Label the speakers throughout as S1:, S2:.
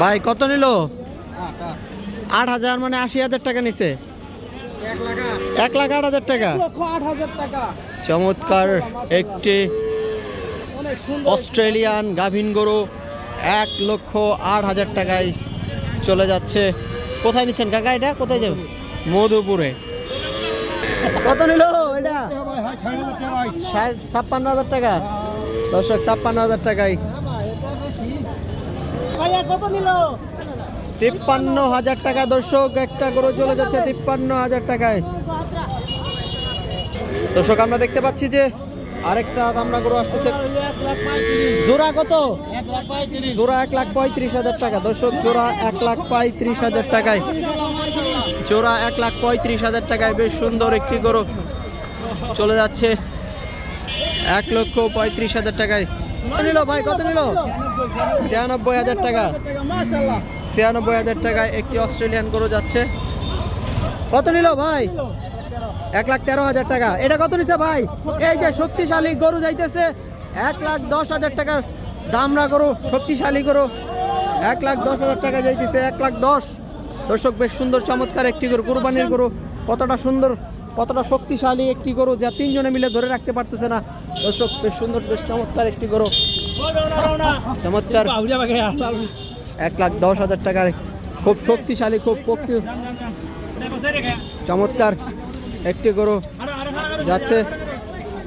S1: ভাই কত নিল? আট হাজার মানে আশি হাজার টাকা নিছে।
S2: এক লাখ আট।
S1: হাজার টাকা। চমৎকার একটি অস্ট্রেলিয়ান গাভিন গরু এক লক্ষ আট হাজার টাকায় চলে যাচ্ছে। কোথায় নিচ্ছেন কাকা এটা? কোথায় যাবে? মধুপুরে। কত নিল এটা? ছাপ্পান্ন হাজার টাকা। দর্শক ছাপ্পান্ন হাজার টাকায় তিপ্পান্ন হাজার টাকা, দর্শক, একটা গরু চলে যাচ্ছে তিপ্পান্ন হাজার টাকায়। দর্শক, আমরা দেখতে পাচ্ছি যে আরেকটা দামরা গরু আসতেছে। জোড়া কত? জোড়া এক লাখ পঁয়ত্রিশ হাজার টাকা। দর্শক, জোড়া এক লাখ পঁয়ত্রিশ হাজার টাকায়। জোড়া এক লাখ পঁয়ত্রিশ হাজার টাকায়। বেশ সুন্দর একটি গরু চলে যাচ্ছে এক লক্ষ পঁয়ত্রিশ হাজার টাকায়। নিল ভাই কত নিল? ছিয়ানব্বই হাজার টাকা। ছিয়ানব্বই হাজার টাকায় একটি অস্ট্রেলিয়ান গরু যাচ্ছে। কত নিল ভাই? এক লাখ তেরো হাজার টাকা। এটা কত নিছে ভাই? এই যে শক্তিশালী গরু যাইতেছে। এক লাখ দশ হাজার টাকার দামরা গরু শক্তিশালী গরু। এক লাখ দশ হাজার টাকা যাইতেছে এক লাখ দশ। দর্শক বেশ সুন্দর চমৎকার একটি গরু কুরবানির গরু। কতটা সুন্দর কতটা শক্তিশালী একটি গরু যা তিনজনে মিলে ধরে রাখতে পারতেছে না। দর্শক, বেশ সুন্দর, বেশ চমৎকার একটি গরু। চমৎকার। এক লাখ দশ হাজার টাকার খুব শক্তিশালী, খুব পক্তি চমৎকার একটি গরু। যাচ্ছে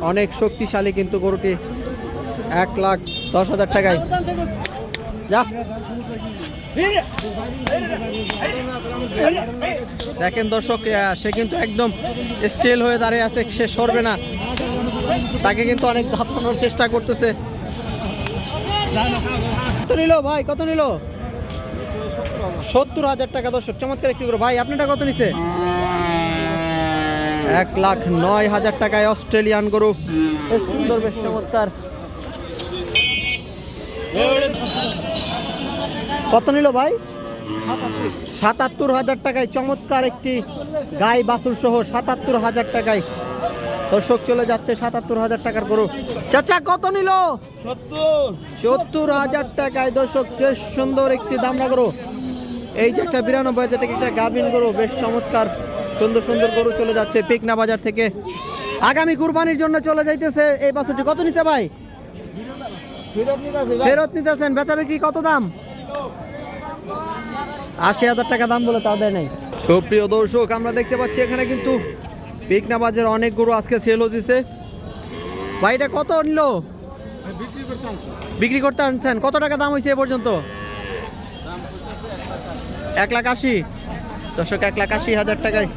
S1: অনেক শক্তিশালী কিন্তু গরুটি এক লাখ দশ হাজার টাকায়। দেখেন দর্শক সে কিন্তু একদম স্টেল হয়ে দাঁড়িয়ে আছে সে সরবে না। তাকে কিন্তু অনেক ধাপানোর চেষ্টা করতেছে। কত নিল ভাই? কত নিল? সত্তর হাজার টাকা দর্শক চমৎকার একটি গরু ভাই আপনারটা কত নিছে? এক লাখ নয় হাজার টাকায় অস্ট্রেলিয়ান গরু। বেশ সুন্দর বেশ চমৎকার। কত নিল ভাই? সাতাত্তর হাজার টাকায় চমৎকার একটি গাই বাছুর সহ সাতাত্তর হাজার টাকায় দর্শক চলে যাচ্ছে সাতাত্তর হাজার টাকার গরু। চাচা কত নিল?
S2: সত্তর
S1: হাজার টাকায় দর্শক বেশ সুন্দর একটি দামরা গরু। এই যে একটা বিরানব্বই হাজার টাকা একটা গাভিন গরু বেশ চমৎকার সুন্দর সুন্দর গরু চলে যাচ্ছে পিকনা বাজার থেকে। আগামী কুরবানির জন্য চলে যাইতেছে এই বাছুরটি। কত নিছে ভাই?
S2: ফেরত
S1: নিতেছেন বেচা বিক্রি কত দাম? আশি হাজার টাকা দাম বলে তাও দেয় নাই। সুপ্রিয় দর্শক, আমরা দেখতে পাচ্ছি এখানে কিন্তু পিকনা বাজার অনেক গরু আজকে সেল হতেছে ভাই, এটা কত নিল? বিক্রি করতে আনছেন। কত টাকা দাম হয়েছে এ পর্যন্ত? এক লাখ আশি। দর্শক, এক লাখ আশি হাজার টাকায়